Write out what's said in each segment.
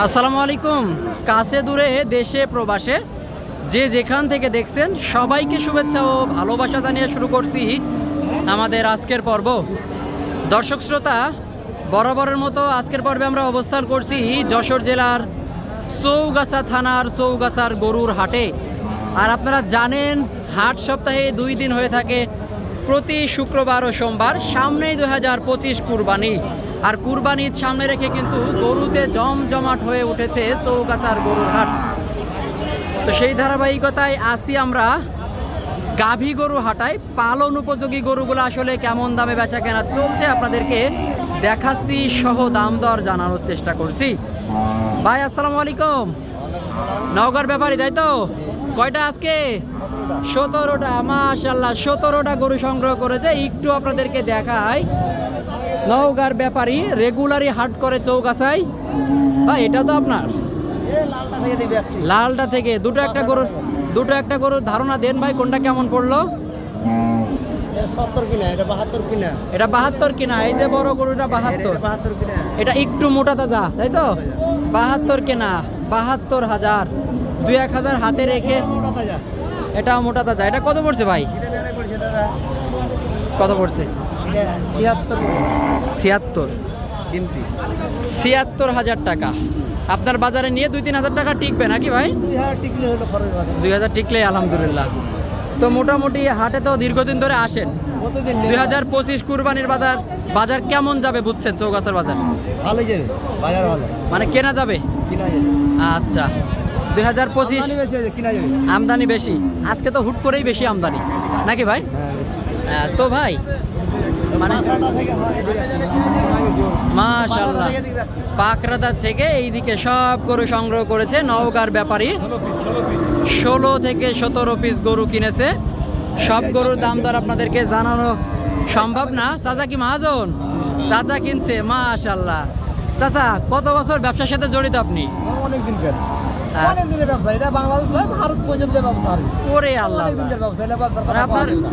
আসসালামু আলাইকুম। কাছে দূরে, দেশে, প্রবাসে যে যেখান থেকে দেখছেন, সবাইকে শুভেচ্ছা ও ভালোবাসা জানিয়ে শুরু করছি আমাদের আজকের পর্ব। দর্শক শ্রোতা, বরাবরের মতো আজকের পর্বে আমরা অবস্থান করছি যশোর জেলার চৌগাছা থানার চৌগাছার গরুর হাটে। আর আপনারা জানেন, হাট সপ্তাহে দুই দিন হয়ে থাকে প্রতি শুক্রবার ও সোমবার, সামনেই দু হাজার পঁচিশ কুরবানি। আর কুরবানির সামনে রেখে কিন্তু গরুতে জমজমাট হয়ে উঠেছে চৌগাছার গরুর হাট। তো সেই ধারাবাহিকতায় আসি আমরা। গাভী গরু হাটায় পালন উপযোগী গরুগুলো আসলে কেমন দামে বেচা কেনা চলছে আপনাদেরকে দেখাচ্ছি, সহ দাম দর জানানোর চেষ্টা করছি। ভাই, আসসালামু আলাইকুম। নওগাঁর ব্যাপারী, তাই তো? কয়টা আজকে? সতেরোটা মাশাল্লাহ সতেরোটা গরু সংগ্রহ করেছে। একটু আপনাদেরকে দেখাই। নওগাঁর ব্যাপারী রেগুলারই হাট করে চৌকাছাই ভাই, এটা তো আপনার। লালটা থেকে দুটো একটা গরুর দুটো একটা গরুর ধারণা দেন ভাই, কোনটা কেমন পড়ল? এটা বাহাত্তর কিনা, এই যে বড় গরুটা বাহাত্তর। এটা একটু মোটা তাজা, তাই তো? বাহাত্তর কেনা, বাহাত্তর হাজার। দুই এক হাজার হাতে রেখে এটা মোটা তাজা। এটা কত পড়ছে ভাই? কত পড়ছে? ছিয়াত্তর ছিয়াত্তর। কিনতি ছিয়াত্তর হাজার টাকা। আপনার বাজারে নিয়ে দুই তিন হাজার টাকা টিকবে নাকি ভাই? দুই হাজার টিকলে আলহামদুলিল্লাহ। তো মোটামুটি হাটে তো দীর্ঘদিন ধরে আসেন। দুই হাজার পঁচিশ কুরবানির বাজার বাজার কেমন যাবে বুঝছেন চৌগাছার বাজার? ভালো যাবে বাজার ভালো। মানে কেনা যাবে? আচ্ছা। দুই হাজার পঁচিশ বেশি আমদানি বেশি। আজকে তো হুট করেই বেশি আমদানি। নাকি ভাই? হ্যাঁ তো ভাই মানে মাশাল্লাহ। পাকরাদা থেকে এইদিকে সব গরু সংগ্রহ করেছে, নওগাঁর ব্যাপারী। ষোলো থেকে সতেরো পিস গরু কিনেছে। সব গরুর দাম দর আপনাদেরকে জানানো সম্ভব না। চাচা কি মহাজন? চাচা কিনছে মাশাল্লাহ চাচা, কত বছর ব্যবসার সাথে জড়িত আপনি? অনেক। অনেক দিনের ব্যবসা এটা বাংলাদেশ নয় ভারত পর্যন্ত ব্যবসা ওরে আল্লাহ অনেক দিনের ব্যবসা এটা ব্যবসার আপনার পাওয়া যাবে না।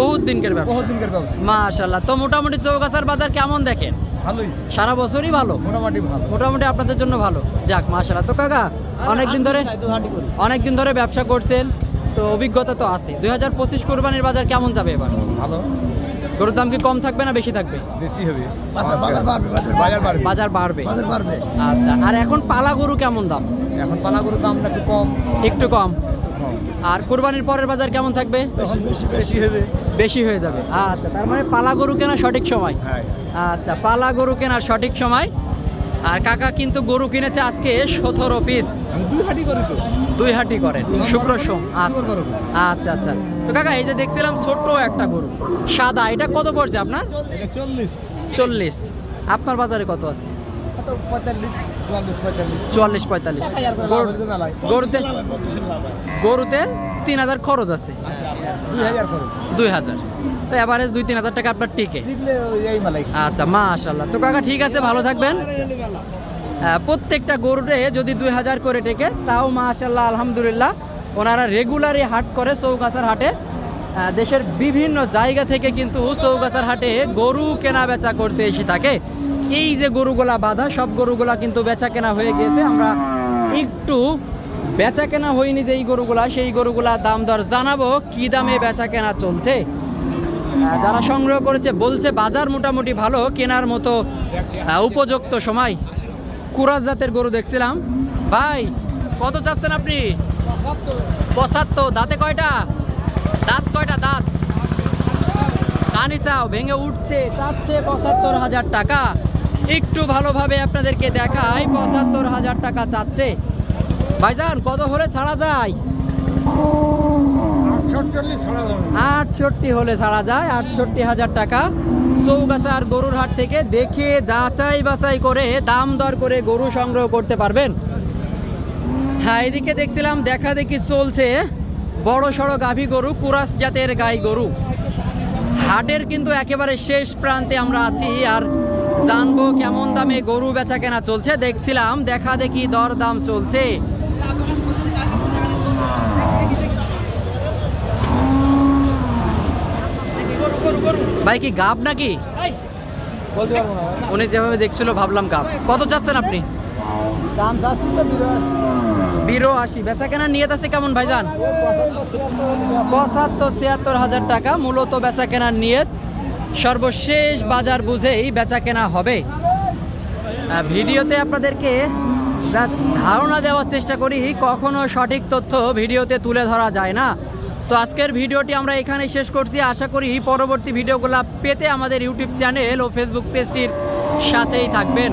বহুত দিনকের ব্যবসা। বহুত দিনকার ব্যবসা। মাশাল্লাহ তো মোটামুটি চৌগাছার বাজার কেমন দেখেন? ভালোই। সারা বছরই ভালো? মোটামুটি ভালো। মোটামুটি আপনাদের জন্য ভালো। যাক মাশাল্লাহ তো কাকা অনেক দিন ধরে দু হাঁটি করি। অনেক দিন ধরে ব্যবসা করছেন তো অভিজ্ঞতা তো আছে। দুই হাজার পঁচিশ কোরবানির বাজার কেমন যাবে এবার? ভালো। গরুর দাম কি কম থাকবে না বেশি থাকবে? বেশি হবে। বাজার বাজার বাড়বে বাজার বাড়বে। বাজার বাড়বে। বাজার বাড়বে। আচ্ছা আর এখন পালা গরু কেমন দাম? এখন পালা গরুর দামটা একটু কম। একটু কম। আর কোরবানির পরের বাজার কেমন থাকবে? বেশি বেশি বেশি। বেশি হবে। বেশি হয়ে যাবে। আচ্ছা তার মানে পালা গরু কেনা সঠিক সময়। হ্যাঁ। আচ্ছা পালা গরু কেনার সঠিক সময়। আর কাকা কিন্তু গরু কিনেছে আজকে সতেরো পিস আমি দুই হাঁটি করি তো। দুই হাটি করেন। শুক্র সোম। আচ্ছা। আচ্ছা আচ্ছা। তো কাকা এই যে দেখছিলাম ছোট্ট একটা গরু। সাদা এটা কত পড়ছে আপনার? চল্লিশ। আপনার বাজারে কত আছে? চুয়াল্লিশ পঁয়তাল্লিশ। গরুতে। গরুতে তিন হাজার খরচ আছে। দুই হাজার দুই হাজার। তো অ্যাভারেজ দুই তিন হাজার টাকা আপনার টিকে। আচ্ছা মাশাল্লাহ তো কাকা ঠিক আছে ভালো থাকবেন। প্রত্যেকটা গরুতে যদি দুই হাজার করে টেকে, তাও মাশাল্লাহ আলহামদুলিল্লাহ, ওনারা রেগুলারই হাট করে চৌগাছার হাটে। দেশের বিভিন্ন জায়গা থেকে কিন্তু চৌগাছার হাটে গরু কেনা বেচা করতে এসে থাকে। এই যে গরুগুলা বাঁধা, সব গরুগুলা কিন্তু বেচা কেনা হয়ে গিয়েছে। আমরা একটু বেচা কেনা হয়নি যে এই গরুগুলা, সেই গরুগুলা দাম দর জানাব, কি দামে বেচা কেনা চলছে। যারা সংগ্রহ করেছে, বলছে বাজার মোটামুটি ভালো, কেনার মতো উপযুক্ত সময়। কুরাস জাতের গরু দেখছিলাম। ভাই, কত চাচ্ছেন আপনি? পঁচাত্তর। দাঁতে কয়টা? দাঁত কয়টা? দাঁত। কানি চাও, ভেঙে উঠছে, চাচ্ছে পঁচাত্তর হাজার টাকা। একটু ভালোভাবে আপনাদেরকে দেখাই, পঁচাত্তর হাজার টাকা চাচ্ছে। ভাইজান, কত হলে ছাড়া যায়? আটষট্টি হলে ছাড়া যায়, আটষট্টি হাজার টাকা। চৌগাছার গরুর হাট থেকে দেখে, যাচাই বাছাই করে, দাম দর করে গরু সংগ্রহ করতে পারবেন। হ্যাঁ এদিকে দেখছিলাম, দেখা দেখি চলছে। বড় সড়ো গাভী গরু, কুরাস জাতের গাই গরু। হাটের কিন্তু একেবারে শেষ প্রান্তে আমরা আছি আর জানব কেমন দামে গরু বেচা কেনা চলছে। দেখছিলাম, দেখা দেখি দর দাম চলছে। ভাই কি গাব নাকি? উনি যেভাবে দেখছিল ভাবলাম গাব। কত চাচ্ছেন আপনি? বিরো আশি। বেচা কেনার নিয়ত আছে কেমন ভাইজান? পঁচাত্তর ছিয়াত্তর হাজার টাকা মূলত বেচা কেনার নিয়ত। সর্বশেষ বাজার বুঝেই বেচা কেনা হবে ভিডিওতে আপনাদেরকে জাস্ট ধারণা দেওয়ার চেষ্টা করি কখনো সঠিক তথ্য ভিডিওতে তুলে ধরা যায় না। তো আজকের ভিডিওটি আমরা এখানে শেষ করছি। আশা করি পরবর্তী ভিডিওগুলো পেতে আমাদের ইউটিউব চ্যানেল ও ফেসবুক পেজটির সাথেই থাকবেন।